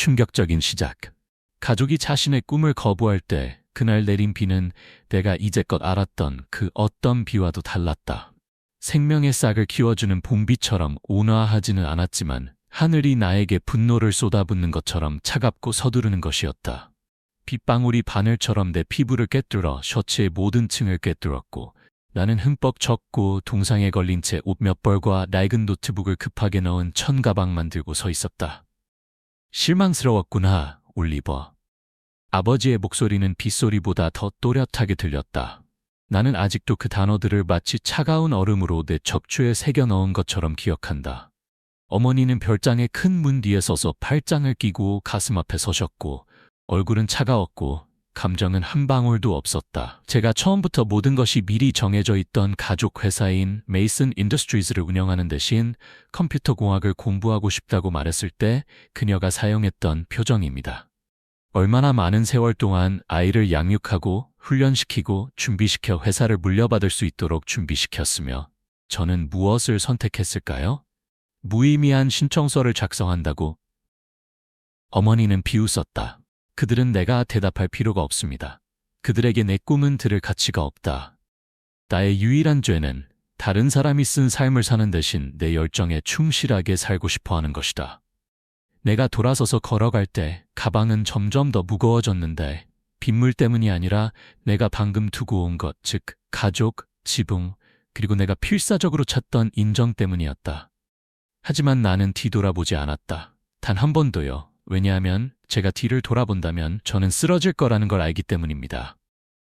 충격적인 시작. 가족이 자신의 꿈을 거부할 때 그날 내린 비는 내가 이제껏 알았던 그 어떤 비와도 달랐다. 생명의 싹을 키워주는 봄비처럼 온화하지는 않았지만 하늘이 나에게 분노를 쏟아붓는 것처럼 차갑고 서두르는 것이었다. 빗방울이 바늘처럼 내 피부를 꿰뚫어 셔츠의 모든 층을 꿰뚫었고 나는 흠뻑 젖고 동상에 걸린 채 옷 몇 벌과 낡은 노트북을 급하게 넣은 천 가방만 들고 서 있었다. 실망스러웠구나, 올리버. 아버지의 목소리는 빗소리보다 더 또렷하게 들렸다. 나는 아직도 그 단어들을 마치 차가운 얼음으로 내 척추에 새겨 넣은 것처럼 기억한다. 어머니는 별장의 큰 문 뒤에 서서 팔짱을 끼고 가슴 앞에 서셨고 얼굴은 차가웠고 감정은 한 방울도 없었다. 제가 처음부터 모든 것이 미리 정해져 있던 가족 회사인 메이슨 인더스트리즈를 운영하는 대신 컴퓨터 공학을 공부하고 싶다고 말했을 때 그녀가 사용했던 표정입니다. 얼마나 많은 세월 동안 아이를 양육하고 훈련시키고 준비시켜 회사를 물려받을 수 있도록 준비시켰으며 저는 무엇을 선택했을까요? 무의미한 신청서를 작성한다고 어머니는 비웃었다. 그들은 내가 대답할 필요가 없습니다. 그들에게 내 꿈은 들을 가치가 없다. 나의 유일한 죄는 다른 사람이 쓴 삶을 사는 대신 내 열정에 충실하게 살고 싶어 하는 것이다. 내가 돌아서서 걸어갈 때 가방은 점점 더 무거워졌는데 빗물 때문이 아니라 내가 방금 두고 온 것, 즉 가족, 지붕, 그리고 내가 필사적으로 찾던 인정 때문이었다. 하지만 나는 뒤돌아보지 않았다. 단 한 번도요. 왜냐하면 제가 뒤를 돌아본다면 저는 쓰러질 거라는 걸 알기 때문입니다.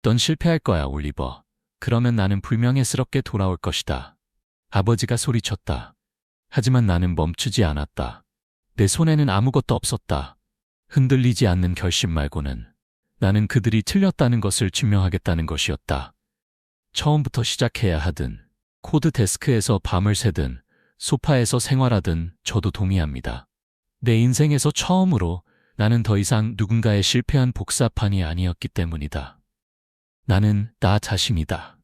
넌 실패할 거야, 올리버. 그러면 나는 불명예스럽게 돌아올 것이다. 아버지가 소리쳤다. 하지만 나는 멈추지 않았다. 내 손에는 아무것도 없었다. 흔들리지 않는 결심 말고는 나는 그들이 틀렸다는 것을 증명하겠다는 것이었다. 처음부터 시작해야 하든, 코드 데스크에서 밤을 새든, 소파에서 생활하든 저도 동의합니다. 내 인생에서 처음으로 나는 더 이상 누군가의 실패한 복사판이 아니었기 때문이다. 나는 나 자신이다.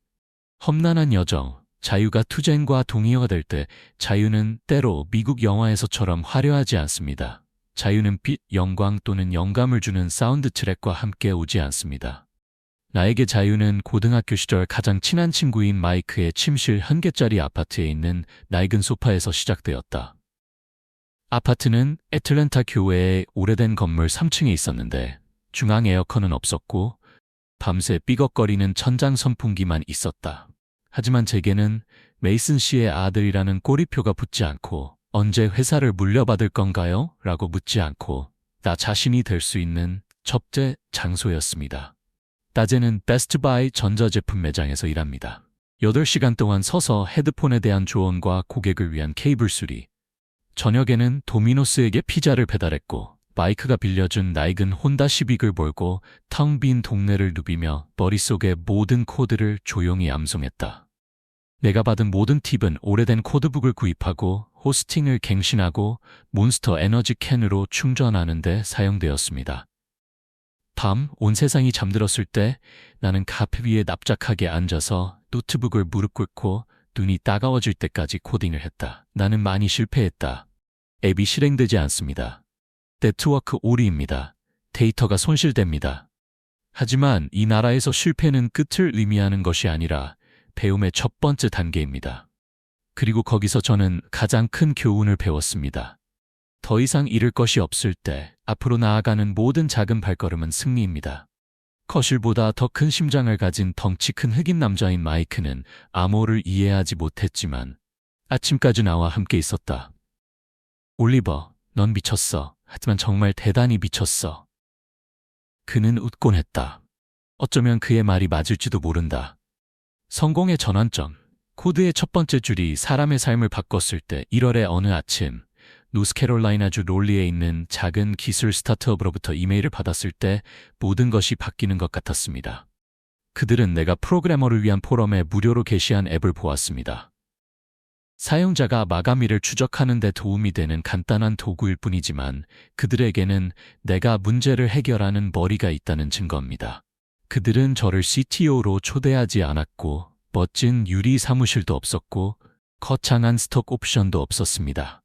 험난한 여정, 자유가 투쟁과 동의어가 될 때 자유는 때로 미국 영화에서처럼 화려하지 않습니다. 자유는 빛, 영광 또는 영감을 주는 사운드 트랙과 함께 오지 않습니다. 나에게 자유는 고등학교 시절 가장 친한 친구인 마이크의 침실 한 개짜리 아파트에 있는 낡은 소파에서 시작되었다. 아파트는 애틀랜타 교외의 오래된 건물 3층에 있었는데 중앙 에어컨은 없었고 밤새 삐걱거리는 천장 선풍기만 있었다. 하지만 제게는 메이슨 씨의 아들이라는 꼬리표가 붙지 않고 언제 회사를 물려받을 건가요? 라고 묻지 않고 나 자신이 될 수 있는 접대 장소였습니다. 낮에는 베스트바이 전자제품 매장에서 일합니다. 8시간 동안 서서 헤드폰에 대한 조언과 고객을 위한 케이블 수리, 저녁에는 도미노스에게 피자를 배달했고 마이크가 빌려준 낡은 혼다 시빅을 몰고 텅 빈 동네를 누비며 머릿속의 모든 코드를 조용히 암송했다. 내가 받은 모든 팁은 오래된 코드북을 구입하고 호스팅을 갱신하고 몬스터 에너지 캔으로 충전하는데 사용되었습니다. 밤 온 세상이 잠들었을 때 나는 카페 위에 납작하게 앉아서 노트북을 무릎 꿇고 눈이 따가워질 때까지 코딩을 했다. 나는 많이 실패했다. 앱이 실행되지 않습니다. 네트워크 오리입니다. 데이터가 손실됩니다. 하지만 이 나라에서 실패는 끝을 의미하는 것이 아니라 배움의 첫 번째 단계입니다. 그리고 거기서 저는 가장 큰 교훈을 배웠습니다. 더 이상 잃을 것이 없을 때 앞으로 나아가는 모든 작은 발걸음은 승리입니다. 거실보다 더 큰 심장을 가진 덩치 큰 흑인 남자인 마이크는 암호를 이해하지 못했지만 아침까지 나와 함께 있었다. 올리버, 넌 미쳤어. 하지만 정말 대단히 미쳤어. 그는 웃곤 했다. 어쩌면 그의 말이 맞을지도 모른다. 성공의 전환점. 코드의 첫 번째 줄이 사람의 삶을 바꿨을 때 1월의 어느 아침, 노스캐롤라이나주 롤리에 있는 작은 기술 스타트업으로부터 이메일을 받았을 때 모든 것이 바뀌는 것 같았습니다. 그들은 내가 프로그래머를 위한 포럼에 무료로 게시한 앱을 보았습니다. 사용자가 마감일을 추적하는 데 도움이 되는 간단한 도구일 뿐이지만 그들에게는 내가 문제를 해결하는 머리가 있다는 증거입니다. 그들은 저를 CTO로 초대하지 않았고 멋진 유리 사무실도 없었고 거창한 스톡 옵션도 없었습니다.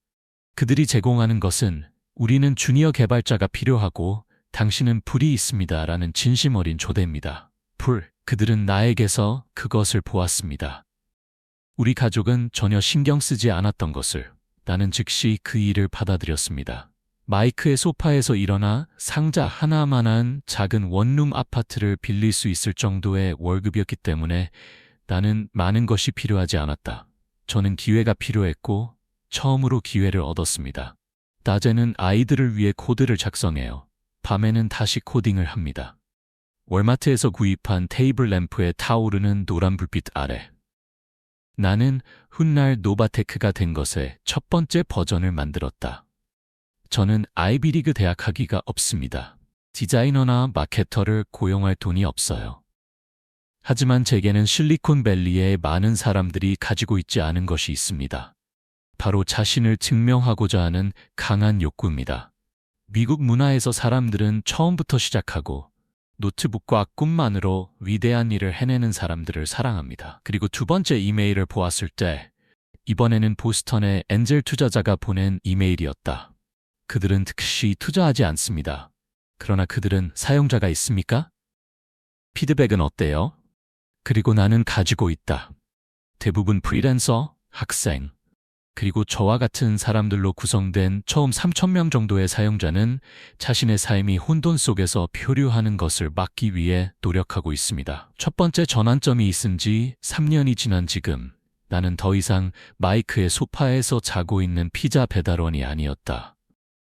그들이 제공하는 것은 우리는 주니어 개발자가 필요하고 당신은 불이 있습니다. 라는 진심 어린 조대입니다. 불, 그들은 나에게서 그것을 보았습니다. 우리 가족은 전혀 신경 쓰지 않았던 것을 나는 즉시 그 일을 받아들였습니다. 마이크의 소파에서 일어나 상자 하나만한 작은 원룸 아파트를 빌릴 수 있을 정도의 월급이었기 때문에 나는 많은 것이 필요하지 않았다. 저는 기회가 필요했고 처음으로 기회를 얻었습니다. 낮에는 아이들을 위해 코드를 작성해요. 밤에는 다시 코딩을 합니다. 월마트에서 구입한 테이블 램프에 타오르는 노란 불빛 아래. 나는 훗날 노바테크가 된 것의 첫 번째 버전을 만들었다. 저는 아이비리그 대학 학위가 없습니다. 디자이너나 마케터를 고용할 돈이 없어요. 하지만 제게는 실리콘밸리의 많은 사람들이 가지고 있지 않은 것이 있습니다. 바로 자신을 증명하고자 하는 강한 욕구입니다. 미국 문화에서 사람들은 처음부터 시작하고 노트북과 꿈만으로 위대한 일을 해내는 사람들을 사랑합니다. 그리고 두 번째 이메일을 보았을 때 이번에는 보스턴의 엔젤 투자자가 보낸 이메일이었다. 그들은 특시 투자하지 않습니다. 그러나 그들은 사용자가 있습니까? 피드백은 어때요? 그리고 나는 가지고 있다. 대부분 프리랜서, 학생, 그리고 저와 같은 사람들로 구성된 처음 3천명 정도의 사용자는 자신의 삶이 혼돈 속에서 표류하는 것을 막기 위해 노력하고 있습니다. 첫 번째 전환점이 있은 지 3년이 지난 지금 나는 더 이상 마이크의 소파에서 자고 있는 피자 배달원이 아니었다.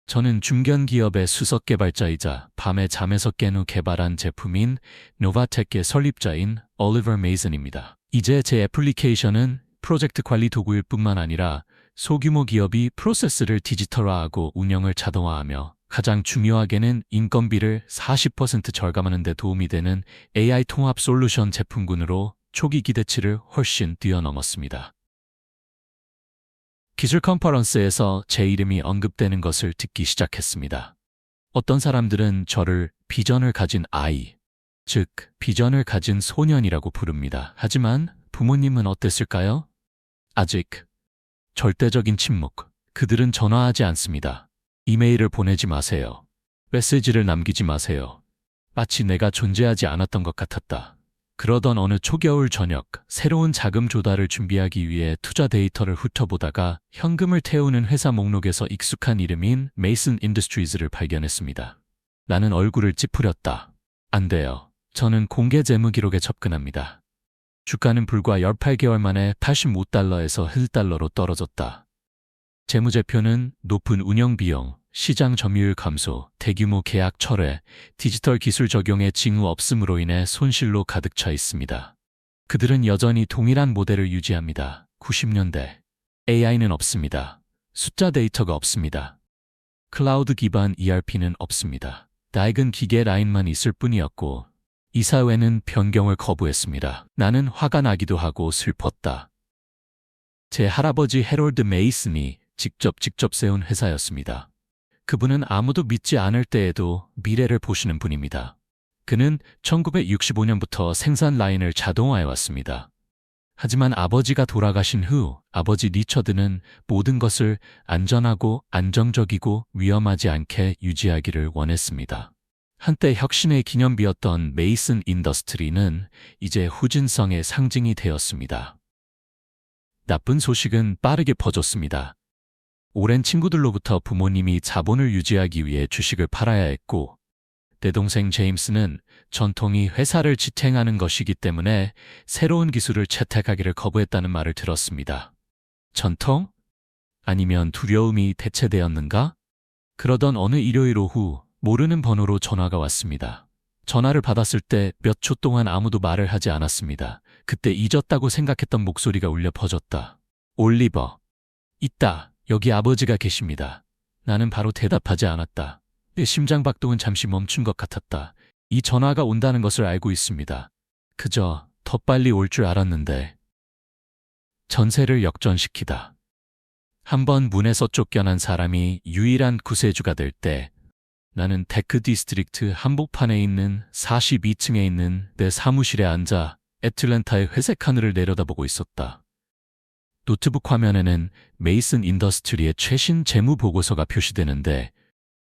저는 중견 기업의 수석 개발자이자 밤에 잠에서 깬 후 개발한 제품인 노바텍의 설립자인 올리버 메이슨입니다. 이제 제 애플리케이션은 프로젝트 관리 도구일 뿐만 아니라 소규모 기업이 프로세스를 디지털화하고 운영을 자동화하며 가장 중요하게는 인건비를 40% 절감하는 데 도움이 되는 AI 통합 솔루션 제품군으로 초기 기대치를 훨씬 뛰어넘었습니다. 기술 컨퍼런스에서 제 이름이 언급되는 것을 듣기 시작했습니다. 어떤 사람들은 저를 비전을 가진 아이, 즉 비전을 가진 소년이라고 부릅니다. 하지만 부모님은 어땠을까요? 아직 절대적인 침묵. 그들은 전화하지 않습니다. 이메일을 보내지 마세요. 메시지를 남기지 마세요. 마치 내가 존재하지 않았던 것 같았다. 그러던 어느 초겨울 저녁, 새로운 자금 조달을 준비하기 위해 투자 데이터를 훑어보다가 현금을 태우는 회사 목록에서 익숙한 이름인 메이슨 인더스트리즈를 발견했습니다. 나는 얼굴을 찌푸렸다. 안 돼요. 저는 공개 재무 기록에 접근합니다. 주가는 불과 18개월 만에 85달러에서 1달러로 떨어졌다. 재무제표는 높은 운영비용, 시장 점유율 감소, 대규모 계약 철회, 디지털 기술 적용의 징후 없음으로 인해 손실로 가득 차 있습니다. 그들은 여전히 동일한 모델을 유지합니다. 90년대. AI는 없습니다. 숫자 데이터가 없습니다. 클라우드 기반 ERP는 없습니다. 낡은 기계 라인만 있을 뿐이었고 이사회는 변경을 거부했습니다. 나는 화가 나기도 하고 슬펐다. 제 할아버지 해롤드 메이슨이 직접 직접 세운 회사였습니다. 그분은 아무도 믿지 않을 때에도 미래를 보시는 분입니다. 그는 1965년부터 생산 라인을 자동화해 왔습니다. 하지만 아버지가 돌아가신 후 아버지 리처드는 모든 것을 안전하고 안정적이고 위험하지 않게 유지하기를 원했습니다. 한때 혁신의 기념비였던 메이슨 인더스트리는 이제 후진성의 상징이 되었습니다. 나쁜 소식은 빠르게 퍼졌습니다. 오랜 친구들로부터 부모님이 자본을 유지하기 위해 주식을 팔아야 했고, 내 동생 제임스는 전통이 회사를 지탱하는 것이기 때문에 새로운 기술을 채택하기를 거부했다는 말을 들었습니다. 전통? 아니면 두려움이 대체되었는가? 그러던 어느 일요일 오후 모르는 번호로 전화가 왔습니다. 전화를 받았을 때 몇 초 동안 아무도 말을 하지 않았습니다. 그때 잊었다고 생각했던 목소리가 울려 퍼졌다. 올리버. 있다. 여기 아버지가 계십니다. 나는 바로 대답하지 않았다. 내 심장 박동은 잠시 멈춘 것 같았다. 이 전화가 온다는 것을 알고 있습니다. 그저 더 빨리 올 줄 알았는데. 전세를 역전시키다. 한 번 문에서 쫓겨난 사람이 유일한 구세주가 될 때 나는 데크 디스트릭트 한복판에 있는 42층에 있는 내 사무실에 앉아 애틀랜타의 회색 하늘을 내려다보고 있었다. 노트북 화면에는 메이슨 인더스트리의 최신 재무 보고서가 표시되는데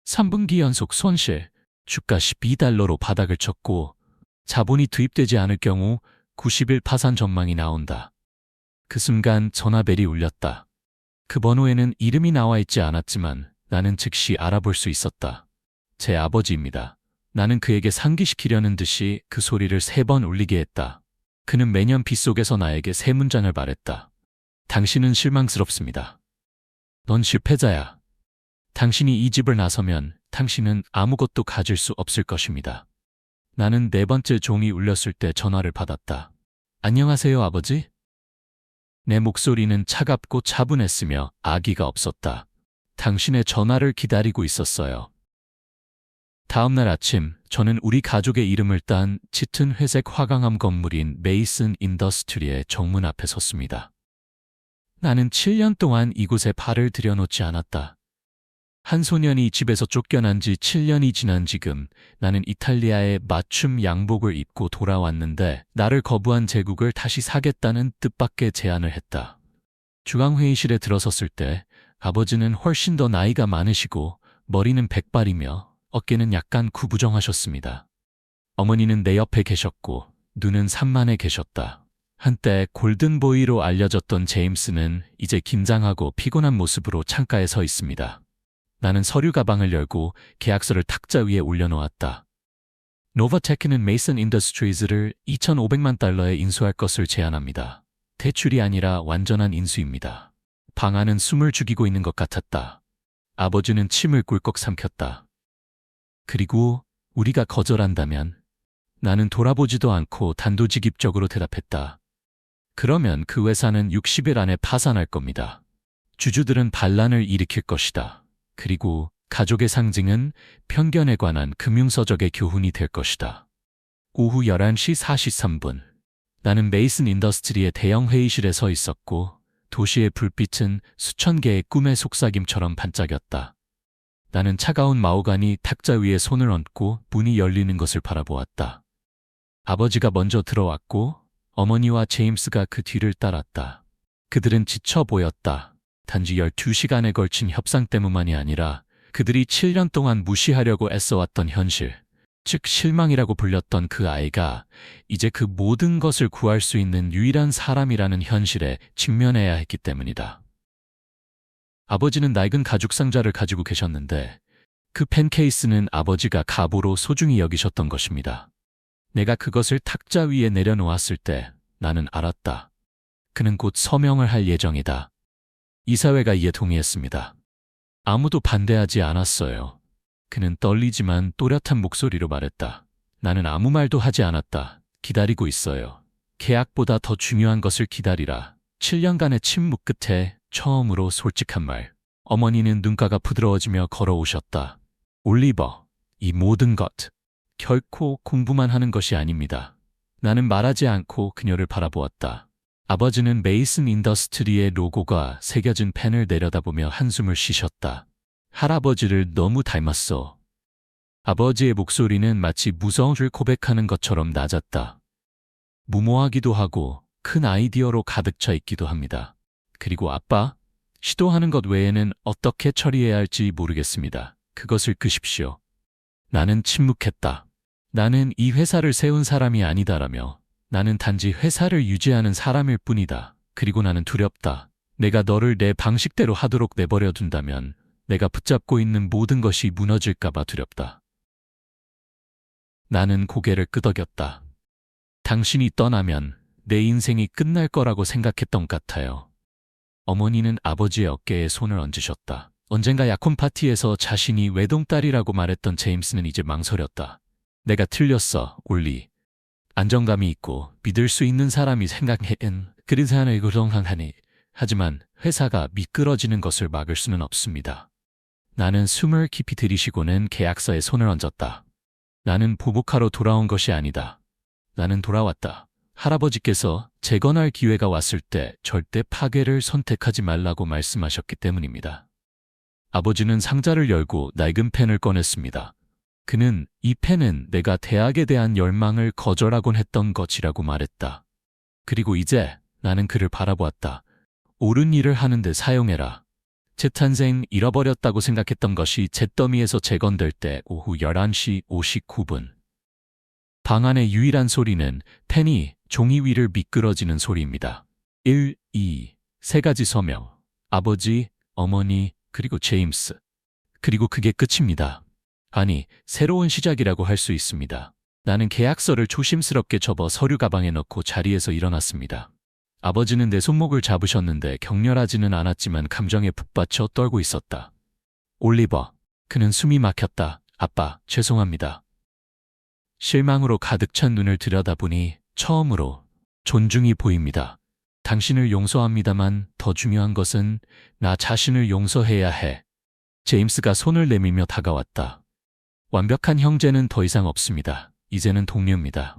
3분기 연속 손실, 주가 12달러로 바닥을 쳤고 자본이 투입되지 않을 경우 90일 파산 전망이 나온다. 그 순간 전화벨이 울렸다. 그 번호에는 이름이 나와 있지 않았지만 나는 즉시 알아볼 수 있었다. 제 아버지입니다. 나는 그에게 상기시키려는 듯이 그 소리를 세 번 울리게 했다. 그는 매년 빗속에서 나에게 세 문장을 말했다. 당신은 실망스럽습니다. 넌 실패자야. 당신이 이 집을 나서면 당신은 아무것도 가질 수 없을 것입니다. 나는 네 번째 종이 울렸을 때 전화를 받았다. 안녕하세요, 아버지? 내 목소리는 차갑고 차분했으며 아기가 없었다. 당신의 전화를 기다리고 있었어요. 다음 날 아침, 저는 우리 가족의 이름을 딴 짙은 회색 화강암 건물인 메이슨 인더스트리의 정문 앞에 섰습니다. 나는 7년 동안 이곳에 발을 들여놓지 않았다. 한 소년이 집에서 쫓겨난 지 7년이 지난 지금 나는 이탈리아에 맞춤 양복을 입고 돌아왔는데 나를 거부한 제국을 다시 사겠다는 뜻밖의 제안을 했다. 중앙회의실에 들어섰을 때 아버지는 훨씬 더 나이가 많으시고 머리는 백발이며 어깨는 약간 구부정하셨습니다. 어머니는 내 옆에 계셨고 눈은 산만해 계셨다. 한때 골든보이로 알려졌던 제임스는 이제 긴장하고 피곤한 모습으로 창가에 서 있습니다. 나는 서류 가방을 열고 계약서를 탁자 위에 올려놓았다. 노바테크는 메이슨 인더스트리즈를 2,500만 달러에 인수할 것을 제안합니다. 대출이 아니라 완전한 인수입니다. 방안은 숨을 죽이고 있는 것 같았다. 아버지는 침을 꿀꺽 삼켰다. 그리고 우리가 거절한다면 나는 돌아보지도 않고 단도직입적으로 대답했다. 그러면 그 회사는 60일 안에 파산할 겁니다. 주주들은 반란을 일으킬 것이다. 그리고 가족의 상징은 편견에 관한 금융서적의 교훈이 될 것이다. 오후 11시 43분. 나는 메이슨 인더스트리의 대형 회의실에 서 있었고 도시의 불빛은 수천 개의 꿈의 속삭임처럼 반짝였다. 나는 차가운 마오간이 탁자 위에 손을 얹고 문이 열리는 것을 바라보았다. 아버지가 먼저 들어왔고 어머니와 제임스가 그 뒤를 따랐다. 그들은 지쳐 보였다. 단지 12시간에 걸친 협상 때문만이 아니라 그들이 7년 동안 무시하려고 애써왔던 현실, 즉 실망이라고 불렸던 그 아이가 이제 그 모든 것을 구할 수 있는 유일한 사람이라는 현실에 직면해야 했기 때문이다. 아버지는 낡은 가죽 상자를 가지고 계셨는데 그 펜케이스는 아버지가 가보로 소중히 여기셨던 것입니다. 내가 그것을 탁자 위에 내려놓았을 때 나는 알았다. 그는 곧 서명을 할 예정이다. 이사회가 이에 동의했습니다. 아무도 반대하지 않았어요. 그는 떨리지만 또렷한 목소리로 말했다. 나는 아무 말도 하지 않았다. 기다리고 있어요. 계약보다 더 중요한 것을 기다리라. 7년간의 침묵 끝에 처음으로 솔직한 말. 어머니는 눈가가 부드러워지며 걸어오셨다. 올리버, 이 모든 것. 결코 공부만 하는 것이 아닙니다. 나는 말하지 않고 그녀를 바라보았다. 아버지는 메이슨 인더스트리의 로고가 새겨진 펜을 내려다보며 한숨을 쉬셨다. 할아버지를 너무 닮았어. 아버지의 목소리는 마치 무서움을 고백하는 것처럼 낮았다. 무모하기도 하고 큰 아이디어로 가득 차 있기도 합니다. 그리고 아빠, 시도하는 것 외에는 어떻게 처리해야 할지 모르겠습니다. 그것을 끄십시오. 나는 침묵했다. 나는 이 회사를 세운 사람이 아니다라며 나는 단지 회사를 유지하는 사람일 뿐이다. 그리고 나는 두렵다. 내가 너를 내 방식대로 하도록 내버려 둔다면 내가 붙잡고 있는 모든 것이 무너질까봐 두렵다. 나는 고개를 끄덕였다. 당신이 떠나면 내 인생이 끝날 거라고 생각했던 것 같아요. 어머니는 아버지의 어깨에 손을 얹으셨다. 언젠가 약혼 파티에서 자신이 외동딸이라고 말했던 제임스는 이제 망설였다. 내가 틀렸어, 올리. 안정감이 있고 믿을 수 있는 사람이 생각해엔 그리스 하나의 구성하니 하지만 회사가 미끄러지는 것을 막을 수는 없습니다. 나는 숨을 깊이 들이쉬고는 계약서에 손을 얹었다. 나는 보복하러 돌아온 것이 아니다. 나는 돌아왔다. 할아버지께서 재건할 기회가 왔을 때 절대 파괴를 선택하지 말라고 말씀하셨기 때문입니다. 아버지는 상자를 열고 낡은 펜을 꺼냈습니다. 그는 이 펜은 내가 대학에 대한 열망을 거절하곤 했던 것이라고 말했다. 그리고 이제 나는 그를 바라보았다. 옳은 일을 하는데 사용해라. 제 탄생 잃어버렸다고 생각했던 것이 잿더미에서 재건될 때 오후 11시 59분. 방 안의 유일한 소리는 펜이 종이 위를 미끄러지는 소리입니다. 1, 2, 세 가지 서명. 아버지, 어머니, 그리고 제임스. 그리고 그게 끝입니다. 아니, 새로운 시작이라고 할 수 있습니다. 나는 계약서를 조심스럽게 접어 서류 가방에 넣고 자리에서 일어났습니다. 아버지는 내 손목을 잡으셨는데 격렬하지는 않았지만 감정에 북받쳐 떨고 있었다. 올리버, 그는 숨이 막혔다. 아빠, 죄송합니다. 실망으로 가득 찬 눈을 들여다보니 처음으로 존중이 보입니다. 당신을 용서합니다만 더 중요한 것은 나 자신을 용서해야 해. 제임스가 손을 내밀며 다가왔다. 완벽한 형제는 더 이상 없습니다. 이제는 동료입니다.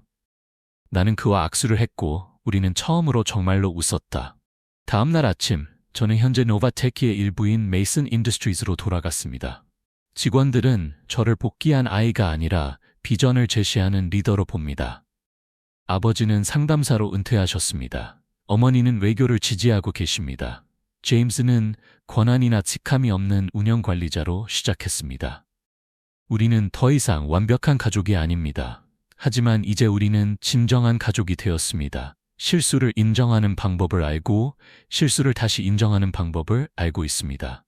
나는 그와 악수를 했고 우리는 처음으로 정말로 웃었다. 다음 날 아침 저는 현재 노바테키의 일부인 메이슨 인더스트리즈로 돌아갔습니다. 직원들은 저를 복귀한 아이가 아니라 비전을 제시하는 리더로 봅니다. 아버지는 상담사로 은퇴하셨습니다. 어머니는 외교를 지지하고 계십니다. 제임스는 권한이나 직함이 없는 운영 관리자로 시작했습니다. 우리는 더 이상 완벽한 가족이 아닙니다. 하지만 이제 우리는 진정한 가족이 되었습니다. 실수를 인정하는 방법을 알고 실수를 다시 인정하는 방법을 알고 있습니다.